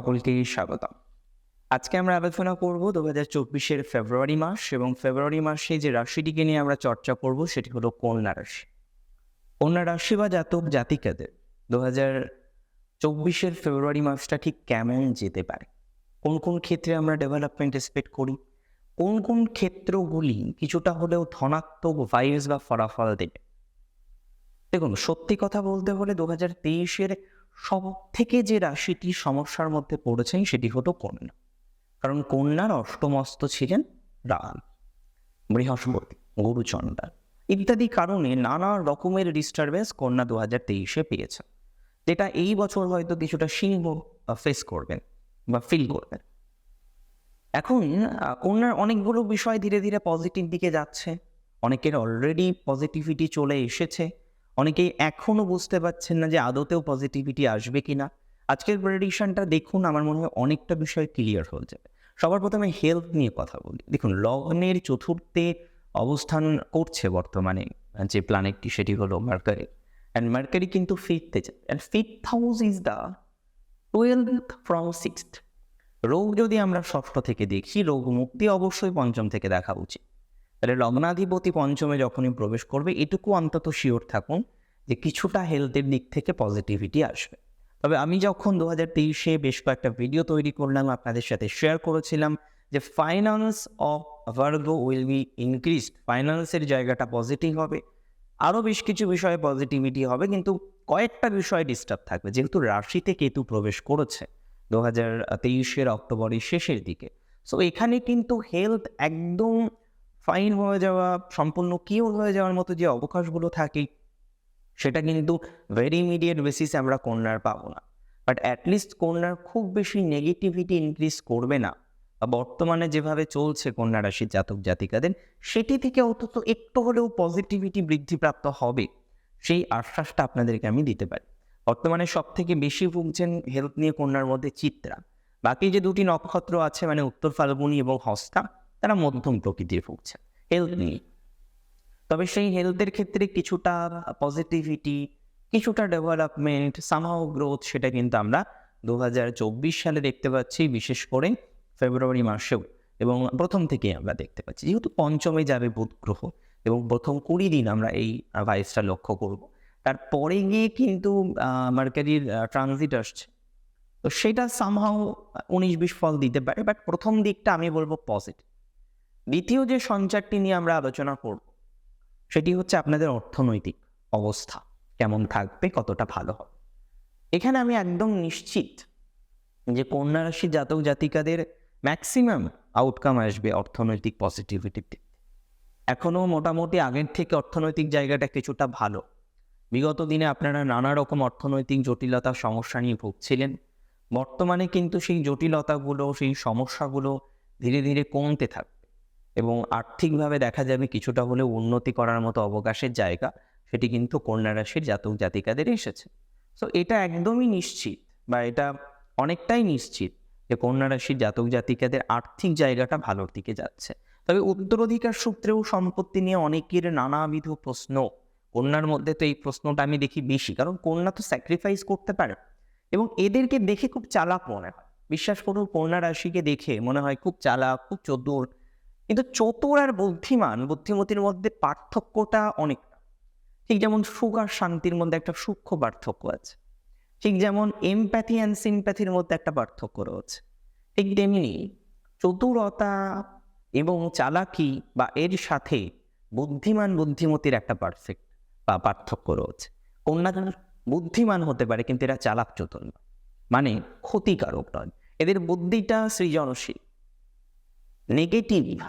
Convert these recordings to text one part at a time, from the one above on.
নমস্কার সকলকে স্বাগতম। আজকে আমরা আলোচনা করব দু হাজার চব্বিশের ফেব্রুয়ারি মাস এবং ফেব্রুয়ারি মাসে যে রাশিটিকে নিয়ে আমরা চর্চা করব সেটি হলো কন্যা রাশি। কন্যা রাশি বা জাতক জাতিকাদের দু হাজার চব্বিশের ফেব্রুয়ারি মাসটা ঠিক কেমন যেতে পারে? কোন কোন ক্ষেত্রে আমরা ডেভেলপমেন্ট এক্সপেক্ট করি? কোন কোন ক্ষেত্রগুলি কিছুটা হলেও ধনাত্মক ভাইরাস বা ফলাফল দেবে? দেখুন, সত্যি কথা বলতে হলে দু হাজার তেইশের সব থেকে যে রাশিটি সমস্যার মধ্যে পড়েছেন সেটি হলো কন্যা। কারণ কন্যার অষ্টমস্ত ছিলেন রাম, বৃহস্পতি গুরুচণ্ডা ইত্যাদি কারণে নানা রকমের ডিস্টারবেন্স কন্যা দু হাজার তেইশে পেয়েছেন। যেটা এই বছর হয়তো কিছুটা সিংহ ফেস করবেন বা ফিল করবেন। এখন, কন্যার অনেকগুলো বিষয় ধীরে ধীরে পজিটিভ দিকে যাচ্ছে, অনেকের অলরেডি পজিটিভিটি চলে এসেছে। অনেকেই এখনও বুঝতে পারছেন না যে আদতেও পজিটিভিটি আসবে কিনা। আজকের প্রেডিকশনটা দেখুন, আমার মনে হয় অনেকটা বিষয় ক্লিয়ার হয়ে যাবে। সবার প্রথমে হেলথ নিয়ে কথা বলি। দেখুন, লগ্নের চতুর্থে অবস্থান করছে বর্তমানে, যে প্ল্যানেটটি সেটি হলো মার্কারি অ্যান্ড মার্কারি কিন্তু ফিফথে যায়। And fifth house is the twelve from sixth রোগ যদি আমরা ষষ্ঠ থেকে দেখি, রোগ মুক্তি অবশ্যই পঞ্চম থেকে দেখা উচিত। তাহলে লগ্নাধিপতি পঞ্চমে যখনই প্রবেশ করবে, এটুকু অন্তত শিওর থাকুন যে কিছুটা হেলথের দিক থেকে পজিটিভিটি আসবে। তবে আমি যখন দু হাজার তেইশে বেশ কয়েকটা ভিডিও তৈরি করলাম, আপনাদের সাথে শেয়ার করেছিলাম যে finance of Virgo will be increase ফাইন্যান্সের জায়গাটা পজিটিভ হবে। আরও বেশ কিছু বিষয়ে পজিটিভিটি হবে, কিন্তু কয়েকটা বিষয় ডিস্টার্ব থাকবে। যেহেতু রাশিতে কেতু প্রবেশ করেছে দু হাজার তেইশের অক্টোবরের শেষের দিকে। সো এখানে কিন্তু হেলথ একদম ফাইন হয়ে যাওয়া, সম্পূর্ণ কিওর হয়ে যাওয়ার মতো যে অবকাশগুলো থাকে, সেটা কিন্তু ভেরি ইমিডিয়েট বেসিসে আমরা কন্যার পাবো না। বাট অ্যাটলিস্ট কন্যার খুব বেশি নেগেটিভিটি ইনক্রিজ করবে না। বা বর্তমানে যেভাবে চলছে কন্যা রাশির জাতক জাতিকাদের, সেটি থেকে অন্তত একটু হলেও পজিটিভিটি বৃদ্ধিপ্রাপ্ত হবে। সেই আশ্বাসটা আপনাদেরকে আমি দিতে পারি। বর্তমানে সব থেকে বেশি ভুগছেন হেলথ নিয়ে কন্যার মধ্যে চিত্রা। বাকি যে দুটি নক্ষত্র আছে মানে উত্তর ফাল্গুনি এবং হস্তা তারা মধ্যম প্রকৃতির ভুগছে। হেলথ নিয়ে তবে সেই হেলথের ক্ষেত্রে কিছুটা পজিটিভিটি কিছুটা ডেভেলপমেন্ট সামহাও গ্রোথ সেটা কিন্তু আমরা দু হাজার চব্বিশ সালে দেখতে পাচ্ছি, বিশেষ করে ফেব্রুয়ারি মাসেও। এবং প্রথম থেকেই আমরা দেখতে পাচ্ছি। যেহেতু পঞ্চমে যাবে বুধ গ্রহ এবং প্রথম কুড়ি দিন আমরা এই ভাইসটা লক্ষ্য করব। তারপরে গিয়ে কিন্তু মার্কারির ট্রানজিট আসছে। তো সেটা সামহাও উনিশ বিশ ফল দিতে পারে বাট প্রথম দিকটা আমি বলব পজিটিভ দ্বিতীয় যে সঞ্চারটি নিয়ে আমরা আলোচনা করব, সেটি হচ্ছে আপনাদের অর্থনৈতিক অবস্থা, কেমন থাকবে, কতটা ভালো হবে। এখানে আমি একদম নিশ্চিত যে কন্যা রাশি জাতক জাতিকাদের ম্যাক্সিমাম আউটকাম আসবে অর্থনৈতিক পজিটিভিটিতে এখনও মোটামুটি আগের থেকে অর্থনৈতিক জায়গাটা কিছুটা ভালো। বিগত দিনে আপনারা নানা রকম অর্থনৈতিক জটিলতা সমস্যা নিয়ে ভুগছিলেন। বর্তমানে কিন্তু সেই জটিলতাগুলো, সেই সমস্যাগুলো ধীরে ধীরে কমতে থাকবে। এবং আর্থিকভাবে দেখা যাবে কিছুটা হলেও উন্নতি করার মতো অবকাশের জায়গা সেটি কিন্তু কন্যা রাশির জাতক জাতিকাদের এসেছে। সো এটা একদমই নিশ্চিত বা এটা অনেকটাই নিশ্চিত যে কন্যা রাশির জাতক জাতিকাদের আর্থিক জায়গাটা ভালোর দিকে যাচ্ছে। তবে উত্তরাধিকার সূত্রেও সম্পত্তি নিয়ে অনেকের নানাবিধ প্রশ্ন। কন্যার মধ্যে তো এই প্রশ্নটা আমি দেখি বেশি, কারণ কন্যা তো স্যাক্রিফাইস করতে পারে এবং এদেরকে দেখে খুব চালাক মনে হয়। বিশ্বাস করুন, কন্যা রাশিকে দেখে মনে হয় খুব চালাক, খুব চতুর কিন্তু চতুর আর বুদ্ধিমান, বুদ্ধিমতির মধ্যে পার্থক্যটা অনেকটা। ঠিক যেমন সুখ আর শান্তির মধ্যে একটা সূক্ষ্ম পার্থক্য আছে। ঠিক যেমন এমপ্যাথি অ্যান্ড সিম্প্যাথির মধ্যে একটা পার্থক্য রয়েছে। ঠিক তেমনি চতুরতা এবং চালাকি বা এর সাথে বুদ্ধিমান, বুদ্ধিমতির একটা পারফেক্ট বা পার্থক্য রয়েছে। কন্যা বুদ্ধিমান হতে পারে কিন্তু এরা চালাক চতুর নয়। মানে ক্ষতিকারক নয়। এদের বুদ্ধিটা সৃজনশীল। নেগেটিভ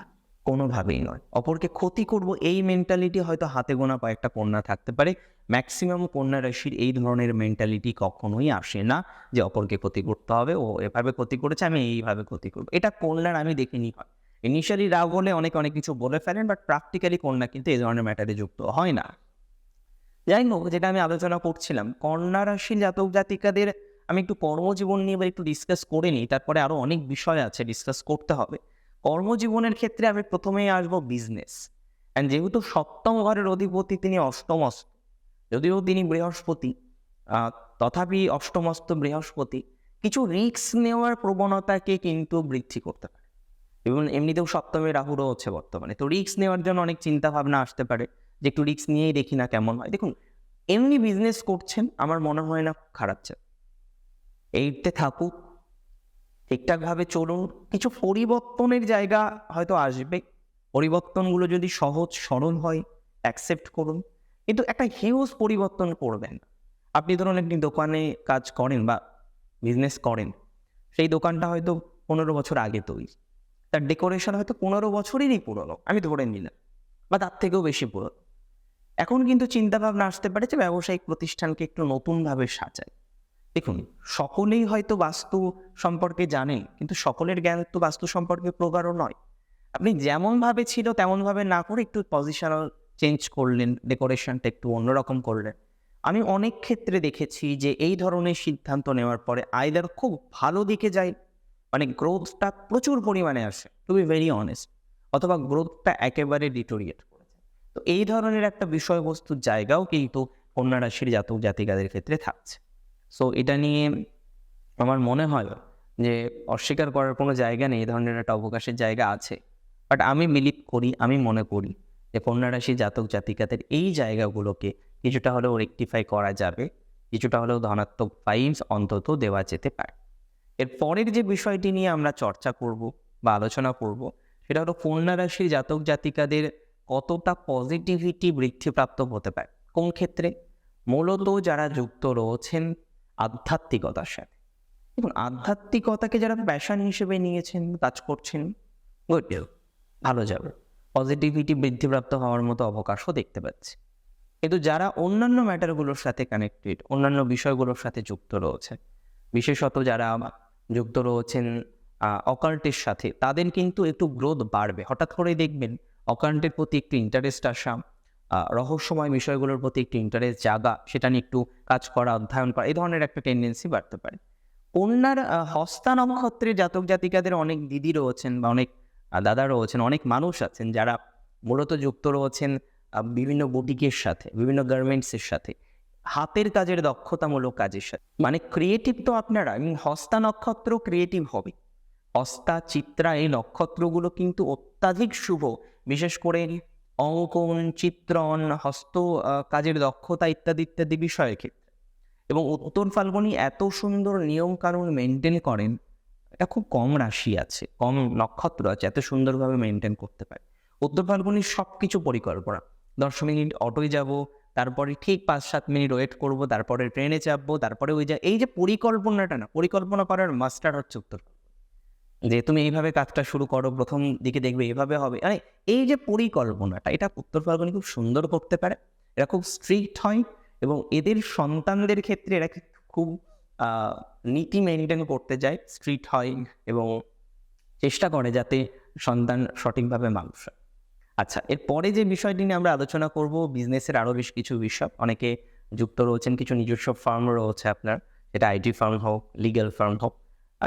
কোনোভাবেই নয়। অপরকে ক্ষতি করব এই মেন্টালিটি হয়তো হাতে গোনা কয়েকটা কন্যা থাকতে পারে। ম্যাক্সিমাম কন্যা রাশির এই ধরনের মেন্টালিটি কখনোই আসে না যে অপরকে ক্ষতি করতে হবে, ও এভাবে ক্ষতি করেছে, আমি এইভাবে ক্ষতি করব। এটা কন্যার আমি দেখিনি হয়। ইনিশিয়ালি রাগ হলে অনেক অনেক কিছু বলে ফেলেন বাট প্র্যাকটিক্যালি কন্যা কিন্তু এই ধরনের ম্যাটারে যুক্ত হয় না। যাই হোক, যেটা আমি আলোচনা করছিলাম, কন্যা রাশির জাতক জাতিকাদের আমি একটু কর্মজীবন নিয়ে এবার একটু ডিসকাস করে নিই, তারপরে আরও অনেক বিষয় আছে ডিসকাস করতে হবে। কর্মজীবনের ক্ষেত্রে আমি প্রথমেই আসব বিজনেস অ্যান্ড যেহেতু সপ্তম ঘরের অধিপতি, তিনি অষ্টমস্ত যদিও তিনি বৃহস্পতি তথাপি অষ্টমস্ত বৃহস্পতি, কিছু রিস্ক নেওয়ার প্রবণতাকে কিন্তু বৃদ্ধি করতে পারে। এবং এমনিতেও সপ্তমে রাহুরও হচ্ছে বর্তমানে। তো রিস্ক নেওয়ার জন্য অনেক চিন্তা ভাবনা আসতে পারে যে একটু রিস্ক নিয়েই দেখি না কেমন হয়। দেখুন, এমনি বিজনেস করছেন, আমার মনে হয় না খারাপ চাল এইতে থাকুক ঠিকঠাকভাবে চলুন, কিছু পরিবর্তনের জায়গা হয়তো আসবে। পরিবর্তনগুলো যদি সহজ, সরল হয় অ্যাকসেপ্ট করুন। কিন্তু একটা হিউজ পরিবর্তন করবেন। আপনি ধরুন একটি দোকানে কাজ করেন বা বিজনেস করেন। সেই দোকানটা হয়তো পনেরো বছর আগে তৈরি। তার ডেকোরেশন হয়তো পনেরো বছরেরই পুরনো, আমি ধরে নিলাম, বা তার থেকেও বেশি পুরনো। এখন কিন্তু চিন্তাভাবনা আসতে পারে যে ব্যবসায়িক প্রতিষ্ঠানকে একটু নতুনভাবে সাজায়। দেখুন, সকলেই হয়তো বাস্তু সম্পর্কে জানেন কিন্তু সকলের জ্ঞান তো বাস্তু সম্পর্কে প্রগাঢ় নয়। আপনি যেমনভাবে ছিল তেমনভাবে না করে একটু পজিশনাল চেঞ্জ করলেন ডেকোরেশনটা একটু অন্যরকম করলেন। আমি অনেক ক্ষেত্রে দেখেছি যে, এই ধরনের সিদ্ধান্ত নেওয়ার পরে আইদার খুব ভালো দিকে যায় মানে গ্রোথটা প্রচুর পরিমাণে আসে টু বি ভেরি অনেস্ট অথবা গ্রোথটা একেবারে ডিটোরিয়েট করে তো এই ধরনের একটা বিষয়বস্তুর জায়গাও কিন্তু কন্যা রাশির জাতক জাতিকাদের ক্ষেত্রে থাকছে। সো এটা নিয়ে আমার মনে হয় যে অস্বীকার করার কোনো জায়গা নেই, এই ধরনের একটা অবকাশের জায়গা আছে। বাট আমি বিলিভ করি, আমি মনে করি যে কন্যা রাশি জাতক জাতিকাদের এই জায়গাগুলোকে কিছুটা হলেও রেকটিফাই করা যাবে, কিছুটা হলেও ধনাত্মক ভাইবস অন্তত দেওয়া যেতে পারে। এর পরের যে বিষয়টি নিয়ে আমরা চর্চা করব বা আলোচনা করব, সেটা হলো কন্যা রাশির জাতক জাতিকাদের কতটা পজিটিভিটি বৃদ্ধিপ্রাপ্ত হতে পারে। কোন ক্ষেত্রে? মূলত যারা যুক্ত রয়েছেন আধ্যাত্মিকতার সাথে। দেখুন, আধ্যাত্মিকতাকে যারা প্যাশন হিসেবে নিয়েছেন, কাজ করছেন গুড ভালো যাবে। পজিটিভিটি বৃদ্ধিপ্রাপ্ত হওয়ার মতো অবকাশও দেখতে পাচ্ছি। কিন্তু যারা অন্যান্য ম্যাটারগুলোর সাথে কানেক্টেড অন্যান্য বিষয়গুলোর সাথে যুক্ত রয়েছে বিশেষত যারা যুক্ত রয়েছেন অকাল্টের সাথে, তাদের কিন্তু একটু গ্রোথ বাড়বে। হঠাৎ করেই দেখবেন অকাল্টের প্রতি একটু ইন্টারেস্ট আসা রহস্যময় বিষয়গুলোর প্রতি একটু ইন্টারেস্ট জাগা, সেটা নিয়ে একটু কাজ করা, অধ্যয়ন করা, এই ধরনের একটা টেন্ডেন্সি বাড়তে পারে। কন্যার হস্তা নক্ষত্রের জাতক জাতিকাদের অনেক দিদি রয়েছেন বা অনেক দাদা রয়েছেন, অনেক মানুষ আছেন যারা মূলত যুক্ত রয়েছেন বিভিন্ন বুটিকের সাথে, বিভিন্ন গার্মেন্টসের সাথে। হাতের কাজের দক্ষতামূলক কাজের সাথে। মানে ক্রিয়েটিভ তো আপনারা হস্তা নক্ষত্র ক্রিয়েটিভ হবে। হস্তা, চিত্রা এই নক্ষত্রগুলো কিন্তু অত্যাধিক শুভ, বিশেষ করে অঙ্কন, চিত্রণ, হস্ত কাজের দক্ষতা ইত্যাদি ইত্যাদি বিষয়ের ক্ষেত্রে। এবং উত্তর ফাল্গুনি এত সুন্দর নিয়ম কানুন মেনটেন করেন, এটা খুব কম রাশি আছে, কম নক্ষত্র আছে, এত সুন্দরভাবে মেনটেন করতে পারে। উত্তর ফাল্গুনির সব কিছু পরিকল্পনা। দশ মিনিট অটোয় যাব, তারপরে ঠিক পাঁচ সাত মিনিট ওয়েট করব, তারপরে ট্রেনে চাপবো, তারপরে ওই যা এই যে পরিকল্পনাটা না, পরিকল্পনা করার মাস্টার হচ্ছে উত্তর যে তুমি এইভাবে কাজটা শুরু করো, প্রথম দিকে দেখবে এইভাবে হবে। মানে এই যে পরিকল্পনাটা, এটা উত্তর ফাল্গুনি খুব সুন্দর করতে পারে। এরা খুব স্ট্রিক্ট হয় এবং এদের সন্তানদের ক্ষেত্রে এরা খুব নীতি মেনটেন করতে যায় স্ট্রিক্ট হয় এবং চেষ্টা করে যাতে সন্তান সঠিকভাবে মানুষ হয়। আচ্ছা এরপরে যে বিষয়টি নিয়ে আমরা আলোচনা করব বিজনেসের আরও বেশ কিছু বিষয়। অনেকে যুক্ত রয়েছেন, কিছু নিজস্ব ফার্ম রয়েছে আপনার, সেটা আইটি ফার্ম হোক লিগ্যাল ফার্ম হোক।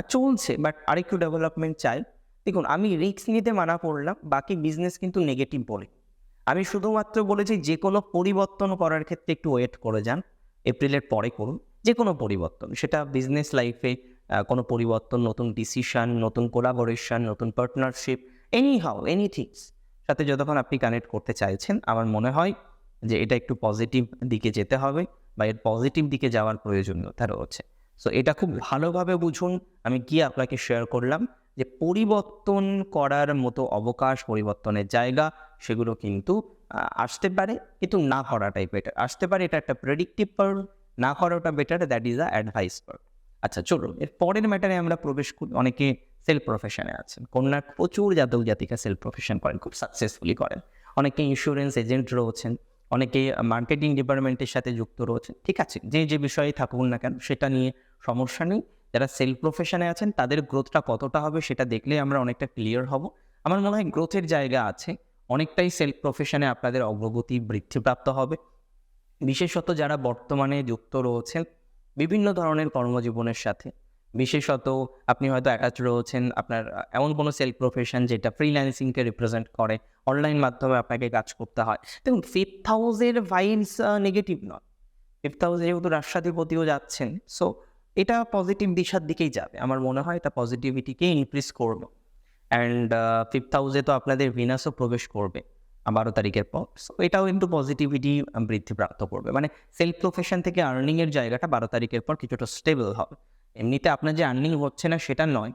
চলছে বাট আরেকটু ডেভেলপমেন্ট চাই। দেখুন, আমি রিস্ক নিতে মানা করলাম, বাকি বিজনেস কিন্তু নেগেটিভ বলি। আমি শুধুমাত্র বলেছি, যে কোনো পরিবর্তন করার ক্ষেত্রে একটু ওয়েট করে যান এপ্রিলের পরে করুন, যে কোনো পরিবর্তন। সেটা বিজনেস লাইফে কোনো পরিবর্তন, নতুন ডিসিশন নতুন কোলাবোরেশন নতুন পার্টনারশিপ এনি হাউ এনিথিংস সাথে যতক্ষণ আপনি কানেক্ট করতে চাইছেন, আমার মনে হয় যে এটা একটু পজিটিভ দিকে যেতে হবে, বা এর পজিটিভ দিকে যাওয়ার প্রয়োজনীয়তা রয়েছে। সো এটা খুব ভালোভাবে বুঝুন। আমি কি আপনাকে শেয়ার করলাম যে পরিবর্তন করার মতো অবকাশ, পরিবর্তনের জায়গা সেগুলো কিন্তু আসতে পারে, কিন্তু না করাটাই বেটার আসতে পারে, এটা একটা প্রেডিক্টিভ পার্ট না করাটা better that is a advice part আচ্ছা চলুন, এর পরের ম্যাটারে আমরা প্রবেশ করি। অনেকে সেলফ প্রফেশনে আছেন। কন্যার প্রচুর জাতক জাতিকা সেলফ প্রফেশন করেন, খুব সাকসেসফুলি করেন। অনেকে ইন্স্যুরেন্স এজেন্ট রয়েছেন। অনেকে মার্কেটিং ডিপার্টমেন্টের সাথে যুক্ত রয়েছেন ঠিক আছে, যে যে বিষয়ে থাকুন না কেন, সেটা নিয়ে সমস্যা নেই। যারা সেলফ প্রফেশনে আছেন, তাদের গ্রোথটা কতটা হবে সেটা দেখলে আমরা অনেকটা ক্লিয়ার হব। আমার মনে হয় গ্রোথের জায়গা আছে, অনেকটাই সেলফ প্রফেশনে আপনাদের অগ্রগতি বৃদ্ধিপ্রাপ্ত হবে। বিশেষত যারা বর্তমানে যুক্ত রয়েছেন, বিভিন্ন ধরনের কর্মজীবনের সাথে বিশেষত আপনি হয়তো অ্যাটাচ রয়েছেন, আপনার এমন কোনো সেলফ প্রফেশন যেটা ফ্রিল্যান্সিংকে রিপ্রেজেন্ট করে অনলাইন মাধ্যমে আপনাকে কাজ করতে হয়। দেখুন ফিফথ হাউসের ভাইবস নেগেটিভ নয়। ফিফথ হাউসে যেহেতু রাষ্ট্রাধিপতিও যাচ্ছেন সো এটা পজিটিভ দিশার দিকেই যাবে। আমার মনে হয় এটা পজিটিভিটিকে ইনক্রিজ করবে। অ্যান্ড ফিফথ হাউসে তো আপনাদের ভিনাসও প্রবেশ করবে বারো তারিখের পর। সো এটাও কিন্তু পজিটিভিটি বৃদ্ধিপ্রাপ্ত করবে। মানে সেলফ প্রফেশন থেকে আর্নিংয়ের জায়গাটা বারো তারিখের পর কিছুটা স্টেবল হবে। এমনিতে আপনার যে আর্নিং হচ্ছে না সেটা নয়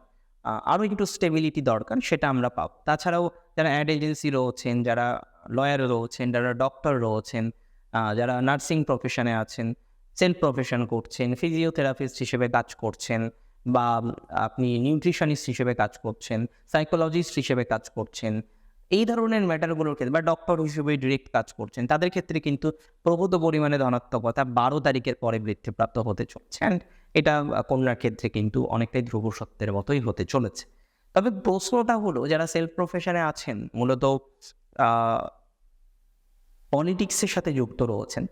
আরও একটু স্টেবিলিটি দরকার সেটা আমরা পাব। তাছাড়াও যারা অ্যাড এজেন্সি রয়েছেন, যারা লয়ার রয়েছেন, যারা ডক্টর রয়েছেন যারা নার্সিং প্রফেশনে আছেন সেলফ প্রফেশন করছেন ফিজিওথেরাপিস্ট হিসেবে কাজ করছেন বা আপনি নিউট্রিশনিস্ট হিসেবে কাজ করছেন সাইকোলজিস্ট হিসেবে কাজ করছেন, এই ধরনের ম্যাটারগুলোর ক্ষেত্রে বা ডক্টর হিসেবে ডিরেক্ট কাজ করছেন, তাদের ক্ষেত্রে কিন্তু প্রভূত পরিমাণে ধনাত্মকতা বারো তারিখের পরে বৃদ্ধিপ্রাপ্ত হতে চলছে। অ্যান্ড এটা কন্যার ক্ষেত্রে কিন্তু অনেকটাই ধ্রুব সত্যের মতোই হতে চলেছে। তবে প্রশ্নটা হলো, যারা সেলফ প্রফেশনে আছেন, মূলত পলিটিক্সের সাথে যুক্ত রয়েছেন,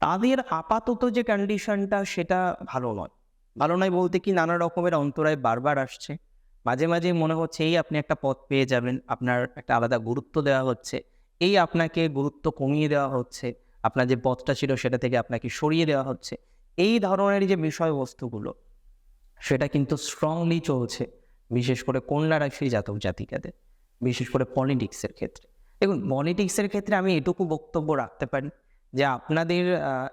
তাদের আপাতত যে কন্ডিশনটা সেটা ভালো নয়। ভালো নয় বলতে কি, নানা রকমের অন্তরায় বারবার আসছে। মাঝে মাঝে মনে হচ্ছে, এই আপনি একটা পথ পেয়ে যাবেন, আপনার একটা আলাদা গুরুত্ব দেওয়া হচ্ছে, এই আপনাকে গুরুত্ব কমিয়ে দেওয়া হচ্ছে, আপনার যে পথটা ছিল, সেটা থেকে আপনাকে সরিয়ে দেওয়া হচ্ছে। এই ধরনের যে বিষয়বস্তুগুলো, সেটা কিন্তু স্ট্রংলি চলছে, বিশেষ করে কন্যা রাশির জাতক জাতিকাদের, বিশেষ করে পলিটিক্সের ক্ষেত্রে। দেখুন পলিটিক্সের ক্ষেত্রে আমি এটুকু বক্তব্য রাখতে পারি যে আপনাদের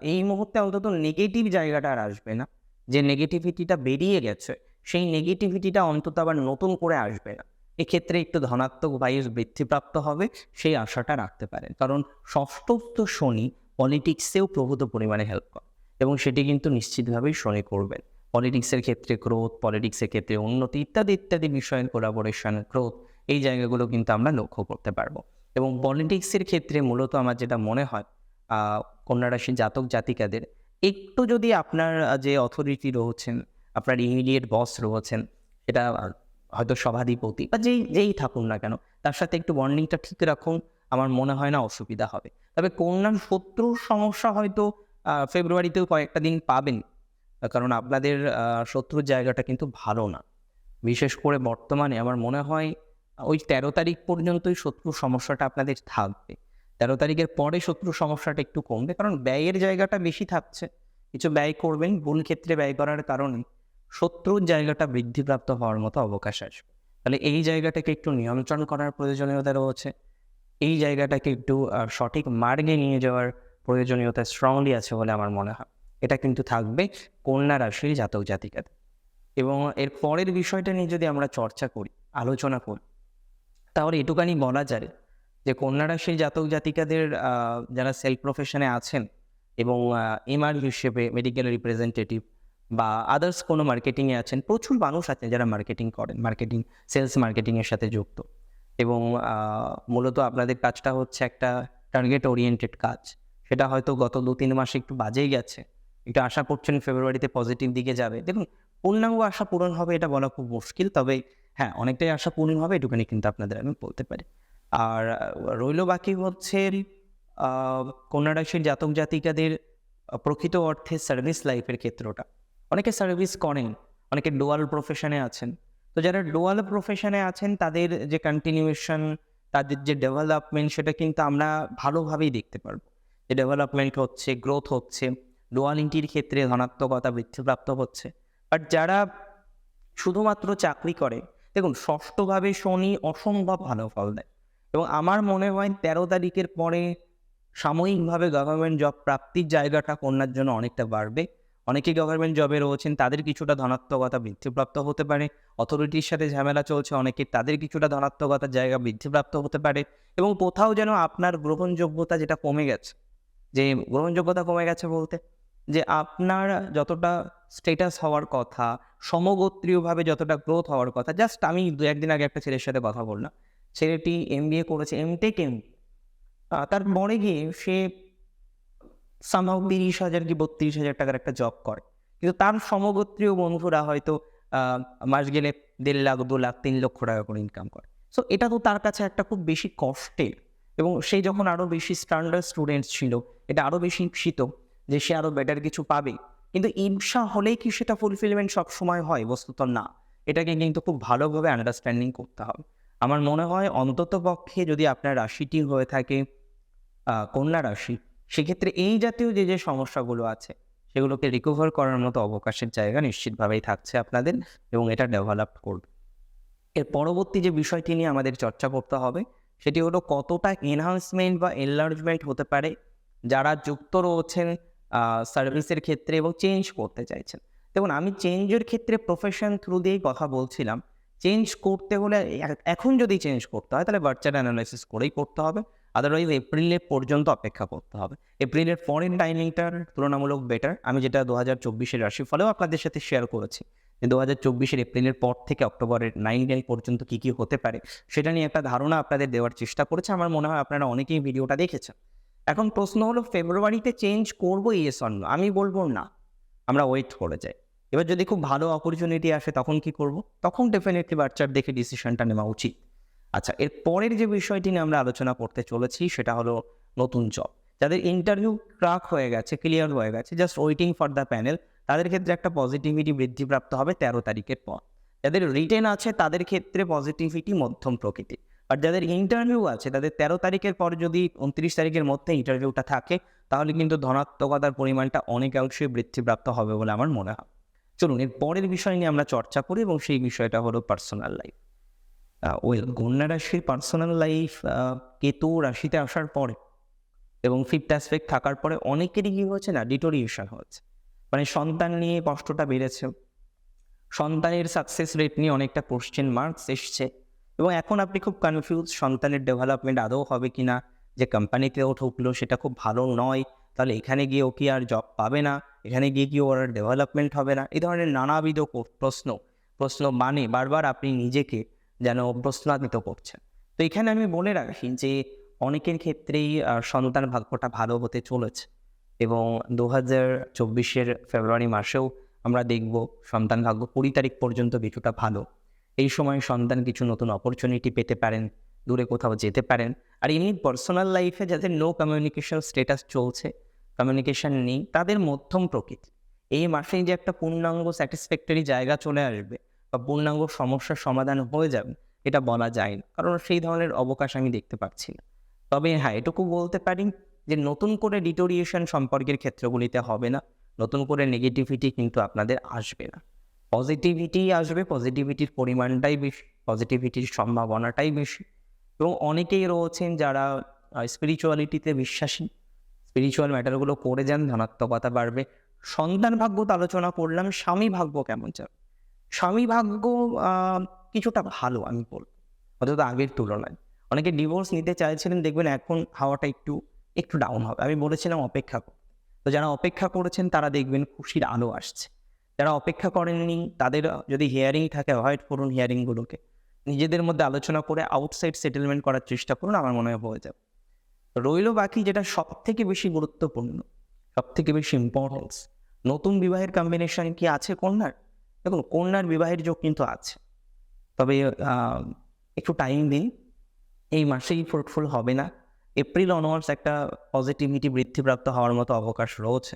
এই মুহূর্তে অন্তত নেগেটিভ জায়গাটা আর আসবে না। যে নেগেটিভিটিটা বেরিয়ে গেছে, সেই নেগেটিভিটিটা অন্তত আবার নতুন করে আসবে না। এক্ষেত্রে একটু ধনাত্মক ভাইস বৃদ্ধিপ্রাপ্ত হবে, সেই আশাটা রাখতে পারেন। কারণ ষষ্ঠস্থ শনি পলিটিক্সেও প্রভূত পরিমাণে হেল্প করে। এবং সেটি কিন্তু নিশ্চিতভাবেই শনি করবেন। পলিটিক্সের ক্ষেত্রে গ্রোথ পলিটিক্সের ক্ষেত্রে উন্নতি ইত্যাদি ইত্যাদি বিষয়ের কোলাবোরেশন গ্রোথ এই জায়গাগুলো কিন্তু আমরা লক্ষ্য করতে পারব। এবং পলিটিক্সের ক্ষেত্রে মূলত আমার যেটা মনে হয় কন্যা রাশির জাতক জাতিকাদের, একটু যদি আপনার যে অথরিটি রয়েছেন, আপনার ইমিডিয়েট বস রয়েছেন, এটা হয়তো সভাধিপতি বা যেই যেই থাকুন না কেন, তার সাথে একটু বন্ডিংটা ঠিক রাখুন, আমার মনে হয় না অসুবিধা হবে। তবে কন্যার শত্রুর সমস্যা হয়তো ফেব্রুয়ারিতেও কয়েকটা দিন পাবেন। কারণ আপনাদের শত্রুর জায়গাটা কিন্তু ভালো না। বিশেষ করে বর্তমানে আমার মনে হয়, ওই তেরো তারিখ পর্যন্তই শত্রুর সমস্যাটা আপনাদের থাকবে। তেরো তারিখের পরে শত্রুর সমস্যাটা একটু কমবে, কারণ ব্যয়ের জায়গাটা বেশি থাকছে। কিছু ব্যয় করবেন, ভুল ক্ষেত্রে ব্যয় করার কারণে শত্রুর জায়গাটা বৃদ্ধিপ্রাপ্ত হওয়ার মতো অবকাশ আসবে। তাহলে এই জায়গাটাকে একটু নিয়ন্ত্রণ করার প্রয়োজনীয়তা রয়েছে। এই জায়গাটাকে একটু সঠিক মার্গে নিয়ে যাওয়ার প্রয়োজনীয়তা স্ট্রংলি আছে বলে আমার মনে হয়। এটা কিন্তু থাকবে কন্যা রাশির জাতক জাতিকাদের। এবং এর পরের বিষয়টা নিয়ে যদি আমরা চর্চা করি, আলোচনা করি, তাহলে এটুকানি বলা যায় যে কন্যা রাশির জাতক জাতিকাদের যারা সেলফ প্রফেশনে আছেন এবং এমআর হিসেবে মেডিকেল রিপ্রেজেন্টেটিভ বা আদার্স কোনো মার্কেটিংয়ে আছেন, প্রচুর মানুষ আছেন যারা মার্কেটিং করেন মার্কেটিং সেলস মার্কেটিংয়ের সাথে যুক্ত। এবং মূলত আপনাদের কাজটা হচ্ছে একটা টার্গেট ওরিয়েন্টেড কাজ। সেটা হয়তো গত দু তিন মাসে একটু বাজেই গেছে। একটু আশা করছেন ফেব্রুয়ারিতে পজিটিভ দিকে যাবে। দেখুন, পূর্ণাঙ্গ আশা পূরণ হবে এটা বলা খুব মুশকিল, তবে হ্যাঁ অনেকটাই আশা পূরণ হবে এটুখানি কিন্তু আপনাদের আমি বলতে পারি। আর রইল বাকি হচ্ছে কন্যা রাশির জাতক জাতিকাদের প্রকৃত অর্থে সার্ভিস লাইফের ক্ষেত্রটা। অনেকে সার্ভিস করেন, অনেকে ডোয়াল প্রফেশনে আছেন। তো যারা ডোয়াল প্রফেশনে আছেন, তাদের যে কন্টিনিউয়েশন তাদের যে ডেভেলপমেন্ট সেটা কিন্তু আমরা ভালোভাবেই দেখতে পারব। যে ডেভেলপমেন্ট হচ্ছে গ্রোথ হচ্ছে ডোয়ালিটির ক্ষেত্রে ধনাত্মকতা বৃদ্ধিপ্রাপ্ত হচ্ছে। বাট যারা শুধুমাত্র চাকরি করে, দেখুন, ষষ্ঠভাবে শনি অসম্ভব ভালো ফল দেয়। এবং আমার মনে হয় তেরো তারিখের পরে সাময়িকভাবে গভর্নমেন্ট জব প্রাপ্তির জায়গাটা কন্যার জন্য অনেকটা বাড়বে। অনেকে গভর্নমেন্ট জবে রয়েছেন, তাদের কিছুটা ধনাত্মকতা বৃদ্ধিপ্রাপ্ত হতে পারে। অথরিটির সাথে ঝামেলা চলছে, অনেকে তাদের কিছুটা ধনাত্মকতার জায়গা বৃদ্ধিপ্রাপ্ত হতে পারে। এবং কোথাও যেন আপনার গ্রহণযোগ্যতা যেটা কমে গেছে যে গ্রহণযোগ্যতা কমে গেছে বলতে, যে আপনার যতটা স্টেটাস হওয়ার কথা, সমগোত্রীয়ভাবে যতটা গ্রোথ হওয়ার কথা জাস্ট আমি দু একদিন আগে একটা ছেলের সাথে কথা বললাম। ছেলেটি এম বি এ করেছে এম টেক এম তারপরে গিয়ে সে সামহাও তিরিশ হাজার কি বত্রিশ হাজার টাকার একটা জব করে। কিন্তু তার সমগোত্রীয় বন্ধুরা হয়তো মাস গেলে দেড় লাখ, দু লাখ, তিন লক্ষ টাকা করে ইনকাম করে। সো এটা তো তার কাছে একটা খুব বেশি কষ্টের এবং সে যখন আরও বেশি স্ট্যান্ডার্ড স্টুডেন্ট ছিল, এটা আরও বেশি ঈপ্সিত যে সে আরও বেটার কিছু পাবে। কিন্তু ঈর্ষা হলেই কি সেটা ফুলফিলমেন্ট সবসময় হয়? বস্তুত না। এটাকে কিন্তু খুব ভালোভাবে আন্ডারস্ট্যান্ডিং করতে হবে। আমার মনে হয় অন্তত পক্ষে যদি আপনার রাশিটি হয়ে থাকে কন্যা রাশি, সেক্ষেত্রে এই জাতীয় যে যে সমস্যাগুলো আছে, সেগুলোকে রিকভার করার মতো অবকাশের জায়গা নিশ্চিতভাবেই থাকছে আপনাদের এবং এটা ডেভেলপ করবে। এর পরবর্তী যে বিষয়টি নিয়ে আমাদের চর্চা করতে হবে সেটি হলো কতটা এনহান্সমেন্ট বা এনলার্জমেন্ট হতে পারে যারা যুক্ত রয়েছেন সার্ভিসের ক্ষেত্রে এবং চেঞ্জ করতে চাইছেন। দেখুন, আমি চেঞ্জের ক্ষেত্রে প্রফেশন থ্রু দিয়েই কথা বলছিলাম। চেঞ্জ করতে হলে এখন যদি চেঞ্জ করতে হয়, তাহলে ভার্চুয়াল অ্যানালাইসিস করেই করতে হবে। আদারওয়াইজ এপ্রিলের পর্যন্ত অপেক্ষা করতে হবে। এপ্রিলের পরের টাইমিংটার তুলনামূলক বেটার আমি যেটা দু হাজার চব্বিশের রাশির ফলেও আপনাদের সাথে শেয়ার করেছি দু হাজার চব্বিশের এপ্রিলের পর থেকে অক্টোবরের নাইন ডেন পর্যন্ত কী কী হতে পারে, সেটা নিয়ে একটা ধারণা আপনাদের দেওয়ার চেষ্টা করেছে। আমার মনে হয় আপনারা অনেকেই ভিডিওটা দেখেছেন। এখন প্রশ্ন হলো ফেব্রুয়ারিতে চেঞ্জ করব ইয়েস অন্য আমি বলব না। আমরা ওয়েট করে যাই। এবার যদি খুব ভালো অপরচুনিটি আসে, তখন কি করব? তখন ডেফিনেটলি বাচ্চার দেখে ডিসিশনটা নেওয়া উচিত। আচ্ছা এর পরের যে বিষয়টি নিয়ে আমরা আলোচনা করতে চলেছি সেটা হলো নতুন জব যাদের ইন্টারভিউ ক্রাক হয়ে গেছে ক্লিয়ার হয়ে গেছে just waiting for the panel তাদের ক্ষেত্রে একটা পজিটিভিটি বৃদ্ধিপ্রাপ্ত হবে তেরো তারিখের পর। যাদের রিটেন আছে, তাদের ক্ষেত্রে পজিটিভিটি মধ্যম প্রকৃতি আর যাদের ইন্টারভিউ আছে, তাদের তেরো তারিখের পর যদি উনত্রিশ তারিখের মধ্যে ইন্টারভিউটা থাকে, তাহলে কিন্তু ধনাত্মকতার পরিমাণটা অনেকাংশে বৃদ্ধিপ্রাপ্ত হবে বলে আমার মনে হয়। চলুন, এর পরের বিষয় নিয়ে আমরা চর্চা করি এবং সেই বিষয়টা হলো পার্সোনাল লাইফ ওয়েল কন্যা রাশির পার্সোনাল লাইফ কেতু রাশিতে আসার পরে এবং ফিফথ অ্যাসপেক্ট থাকার পরে অনেকেরই কী হচ্ছে না ডিটোরিয়েশন হচ্ছে মানে সন্তান নিয়ে কষ্টটা বেড়েছে। সন্তানের সাকসেস রেট নিয়ে অনেকটা কোশ্চেন মার্কস এসছে এবং এখন আপনি খুব কনফিউজ সন্তানের ডেভেলপমেন্ট আদৌ হবে কি না, যে কোম্পানিতেও ঢুকলো সেটা খুব ভালো নয়, তাহলে এখানে গিয়ে ও কি আর জব পাবে না, এখানে গিয়ে কি ওর ডেভেলপমেন্ট হবে না, এই ধরনের নানাবিধ প্রশ্ন প্রশ্ন মানে বারবার আপনি নিজেকে যেন প্রশ্নান্বিত করছেন তো এখানে আমি বলে রাখি যে অনেকের ক্ষেত্রেই সন্তান ভাগ্যটা ভালো হতে চলেছে এবং দু হাজার চব্বিশের ফেব্রুয়ারি মাসেও আমরা দেখব সন্তান ভাগ্য কুড়ি তারিখ পর্যন্ত কিছুটা ভালো। এই সময় সন্তান কিছু নতুন অপরচুনিটি পেতে পারেন, দূরে কোথাও যেতে পারেন। আর ইনি পার্সোনাল লাইফে যাদের নো কমিউনিকেশন স্টেটাস চলছে কমিউনিকেশন নেই, তাদের মধ্যম প্রকৃতি। এই মাসেই যে একটা পূর্ণাঙ্গ স্যাটিসফ্যাক্টরি জায়গা চলে আসবে বা পূর্ণাঙ্গ সমস্যার সমাধান হয়ে যাবে, এটা বলা যায় না। কারণ সেই ধরনের অবকাশ আমি দেখতে পাচ্ছি না। তবে হ্যাঁ এটুকু বলতে পারি যে নতুন করে ডিটোরিয়েশন সম্পর্কের ক্ষেত্রগুলিতে হবে না। নতুন করে নেগেটিভিটি কিন্তু আপনাদের আসবে না। পজিটিভিটি আসবে পজিটিভিটির পরিমাণটাই বেশি পজিটিভিটির সম্ভাবনাটাই বেশি। এবং অনেকেই রয়েছেন যারা স্পিরিচুয়ালিটিতে বিশ্বাসী। স্পিরিচুয়াল ম্যাটারগুলো করে যান, ধনাত্মকতা বাড়বে। সন্তান ভাগ্য তো আলোচনা করলাম, স্বামী ভাগ্য কেমন যাবে স্বামী ভাগ্য কিছুটা ভালো আমি বলব। অন্তত আগের তুলনায়। অনেকে ডিভোর্স নিতে চাইছিলেন, দেখবেন এখন হাওয়াটা একটু একটু ডাউন হবে। আমি বলেছিলাম অপেক্ষা করতে। তো যারা অপেক্ষা করেছেন, তারা দেখবেন খুশির আলো আসছে। যারা অপেক্ষা করেননি, তাদের যদি হিয়ারিং থাকে অ্যাভয়েড করুন হিয়ারিংগুলোকে নিজেদের মধ্যে আলোচনা করে আউটসাইড সেটেলমেন্ট করার চেষ্টা করুন, আমার মনে হয় হয়ে যাবে। রইল বাকি যেটা সব থেকে বেশি গুরুত্বপূর্ণ সব থেকে বেশি ইম্পর্টেন্স নতুন বিবাহের কম্বিনেশন কি আছে কন্যার? দেখুন, কন্যার বিবাহের যোগ কিন্তু আছে। তবে একটু টাইম দিন। এই মাসেই ফ্রুটফুল হবে না। এপ্রিল অনওয়ার্ডস একটা পজিটিভিটি বৃদ্ধিপ্রাপ্ত হওয়ার মতো অবকাশ রয়েছে।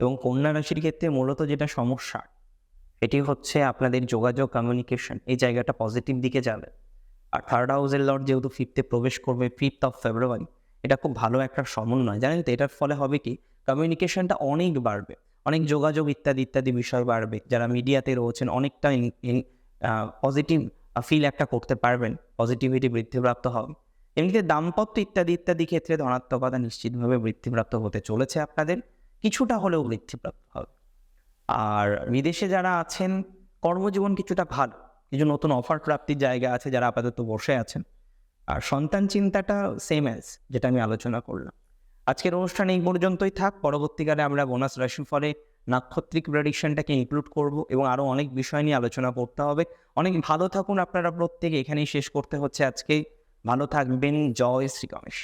এবং কন্যা রাশির ক্ষেত্রে মূলত যেটা সমস্যা এটি হচ্ছে আপনাদের যোগাযোগ কমিউনিকেশন এই জায়গাটা পজিটিভ দিকে যাবে। আর থার্ড হাউসের লর্ড যেহেতু ফিফথে প্রবেশ করবে ফিফথ অফ ফেব্রুয়ারি এটা খুব ভালো একটা সমন্বয় জানেন তো, এটার ফলে হবে কি? কমিউনিকেশনটা অনেক বাড়বে। অনেক যোগাযোগ ইত্যাদি ইত্যাদি বিষয় বাড়বে। যারা মিডিয়াতে রয়েছেন, অনেকটা পজিটিভ ফিল একটা করতে পারবেন। পজিটিভিটি বৃদ্ধিপ্রাপ্ত হবে। এমনিতে দাম্পত্য ইত্যাদি ইত্যাদি ক্ষেত্রে ধনাত্মকতা নিশ্চিতভাবে বৃদ্ধিপ্রাপ্ত হতে চলেছে আপনাদের। কিছুটা হলেও বৃদ্ধিপ্রাপ্ত হবে। আর বিদেশে যারা আছেন, কর্মজীবন কিছুটা ভালো। কিছু নতুন অফার প্রাপ্তির জায়গা আছে, যারা আপাতত বসে আছেন। আর সন্তান চিন্তাটা সেম অ্যাজ যেটা আমি আলোচনা করলাম। আজকের অনুষ্ঠান এই পর্যন্তই থাক। পরবর্তীকালে আমরা বোনাস রাশিফলে নাক্ষত্রিক প্রেডিকশনটাকে ইনক্লুড করব এবং আরও অনেক বিষয় নিয়ে আলোচনা করতে হবে। অনেক ভালো থাকুন আপনারা প্রত্যেকে। এখানেই শেষ করতে হচ্ছে আজকে। ভালো থাকবেন। জয় শ্রী গণেশ।